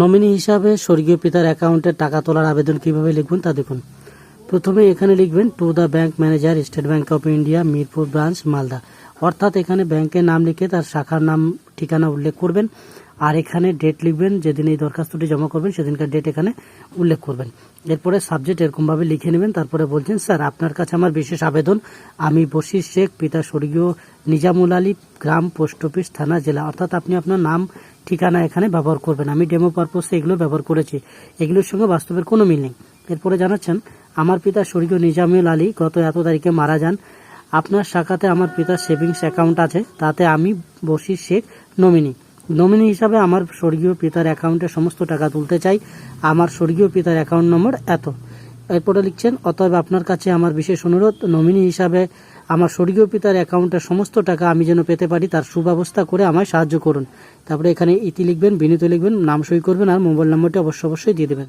Nominee হিসাবে স্বর্গীয় পিতার অ্যাকাউন্টে টাকা তোলার আবেদন কীভাবে লিখবেন তা দেখুন। প্রথমে এখানে লিখবেন to the bank manager State Bank of India Mirpur branch Malda অর্থাৎ এখানে ব্যাংকের নাম লিখে তার শাখার নাম, ঠিকানা উল্লেখ করবেন। আর এখানে ডেট লিখবেন, যেদিন এই দরখাস্তটি জমা করবেন, সেদিনকার ডেট এখানে উল্লেখ করবেন। এরপরে সাবজেক্ট এরকমভাবে লিখে নেবেন, তারপরে বলছেন, স্যার, আপনার কাছে আমার বিশেষ আবেদন। আমি বশির শেখ, পিতা স্বর্গীয় নিজামুল আলী, গ্রাম, পোস্ট অফিস, থানা, জেলা। অর্থাৎ আপনি আপনার নাম, ঠিকানা এখানে ব্যবহার করবেন। আমি ডেমো পারপোসে এগুলো ব্যবহার করেছি। এগুলোর সঙ্গে বাস্তবের কোনো মিল নেই। এরপরে জানাচ্ছেন, আমার পিতা স্বর্গীয় নিজামুল আলী, গত এত তারিখে মারা যান। আপনার শাখাতে আমার পিতার সেভিংস অ্যাকাউন্ট আছে। তাতে আমি বশির শেখ নমিনি নমিনি হিসাবে আমার স্বর্গীয় পিতার অ্যাকাউন্টে সমস্ত টাকা তুলতে চাই। আমার স্বর্গীয় পিতার অ্যাকাউন্ট নম্বর এত। এরপরে লিখছেন, অতএব আপনার কাছে আমার বিশেষ অনুরোধ নমিনি হিসাবে আমার স্বর্গীয় পিতার অ্যাকাউন্টের সমস্ত টাকা আমি যেন পেতে পারি, তার সুব্যবস্থা করে আমায় সাহায্য করুন। তারপরে এখানে ইতি লিখবেন, বিনীত লিখবেন, নাম সই করবেন, আর মোবাইল নম্বরটি অবশ্য অবশ্যই দিয়ে দেবেন।